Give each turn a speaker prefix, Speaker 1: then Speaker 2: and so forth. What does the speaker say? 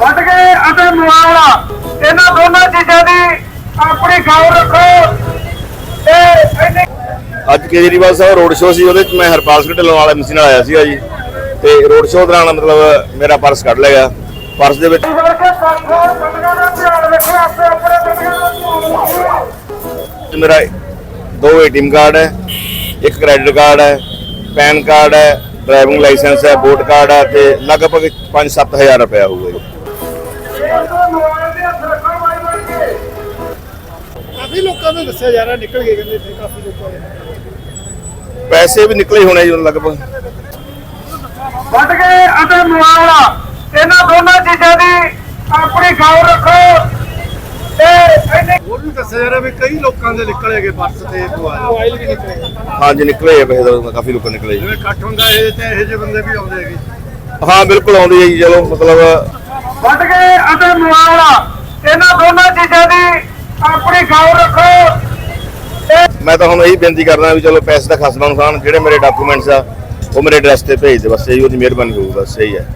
Speaker 1: ਵੱਟ ਕੇ ਅਤੇ ਮੁਆਵਜ਼ਾ। ਇਹਨਾਂ ਦੋਨਾਂ ਚੀਜ਼ਾਂ ਦੀ ਆਪਣੀ ਖਬਰ ਰੱਖੋ। ਤੇ
Speaker 2: ਅੱਜ ਕੇਜਰੀਵਾਲ ਸਾਹਿਬ ਰੋਡ ਸ਼ੋਅ ਸੀ ਉਹਦੇ ਚ ਮੈਂ ਹਰਪਾਲ ਸਿੰਘ ਢਿੱਲੋਂ ਵਾਲੇ ਮਸੀਹ ਨਾਲ ਆਇਆ ਸੀਗਾ ਜੀ। ਤੇ ਰੋਡ ਸ਼ੋਅ ਦੌਰਾਨ ਮਤਲਬ ਮੇਰਾ ਪਰਸ ਕੱਢ ਲਿਆ ਪਰਸ ਦੇ ਵਿੱਚ ਮੇਰਾ ਦੋ ਏਟੀਐਮ ਕਾਰਡ ਹੈ ਇੱਕ ਕ੍ਰੈਡਿਟ ਕਾਰਡ ਹੈ ਪੈਨ ਕਾਰਡ ਹੈ ਡਰਾਈਵਿੰਗ ਲਾਇਸੈਂਸ ਹੈ ਵੋਟ ਕਾਰਡ ਹੈ ਤੇ ਲਗਭਗ 5-7000 ਰੁਪਇਆ ਹੋਊਗਾ ਜੀ।
Speaker 1: ਇਹ ਮੋਬਾਈਲ ਦੇ ਹੱਥ ਰੱਖੋ ਮਾਈ ਮਾਰ ਕੇ
Speaker 3: ਕਾਫੀ ਲੋਕਾਂ ਨੇ ਦੱਸਿਆ ਜਾ ਰਿਹਾ ਨਿਕਲ ਗਏ ਕਹਿੰਦੇ ਇੱਥੇ ਕਾਫੀ ਲੋਕਾਂ ਨੇ।
Speaker 2: ਪੈਸੇ ਵੀ ਨਿਕਲੇ ਹੋਣੇ ਜੀ ਲਗਭਗ।
Speaker 1: ਵੱਟ ਕੇ ਅਤੇ ਮੁਆਵਜ਼ਾ। ਇਹਨਾਂ ਦੋਨਾਂ ਚੀਜ਼ਾਂ ਦੀ ਆਪਣੀ ਖਬਰ ਰੱਖੋ।
Speaker 3: ਦੱਸਿਆ ਜਾ ਰਿਹਾ ਵੀ ਕਈ ਲੋਕਾਂ ਦੇ ਨਿਕਲੇ ਗਏ ਬੱਸ ਤੇ ਮੋਬਾਈਲ ਵੀ ਨਿਕਲੇ
Speaker 2: ਹਾਂਜੀ ਨਿਕਲੇ ਆ ਪੈਸੇ ਤਾਂ ਕਾਫੀ ਲੋਕਾਂ ਨਿਕਲੇ ਜੀ
Speaker 3: ਜਿਵੇਂ ਇਕੱਠ ਹੁੰਦਾ ਇਹ ਤੇ ਇਹੋ ਜਿਹੇ ਬੰਦੇ ਵੀ ਆਉਂਦੇ ਹੈਗੇ।
Speaker 2: ਹਾਂ ਬਿਲਕੁਲ ਆਉਂਦੀ ਹੈ ਜੀ ਚਲੋ ਮਤਲਬ
Speaker 1: ਵੱਟ ਕੇ ਅਤੇ ਮੁਆਵਜ਼ਾ। ਇਹਨਾਂ ਦੋਨਾਂ ਚੀਜ਼ਾਂ ਦੀ ਆਪਣੀ ਖਬਰ ਰੱਖੋ।
Speaker 2: ਮੈਂ ਤਾਂ ਹੁਣ ਇਹੀ ਬੇਨਤੀ ਕਰਦਾ ਵੀ ਚਲੋ ਪੈਸੇ ਦਾ ਖਸਮਾਂ ਨੂੰ ਖਾਣ ਜਿਹੜੇ ਮੇਰੇ ਡਾਕੂਮੈਂਟਸ ਆ ਉਹ ਮੇਰੇ ਐਡਰੈਸ ਤੇ ਭੇਜ ਦੇ ਬਸ ਇਹੀ ਉਹਦੀ ਮਿਹਰਬਾਨੀ ਹੋਊ ਬਸ ਸਹੀ ਹੈ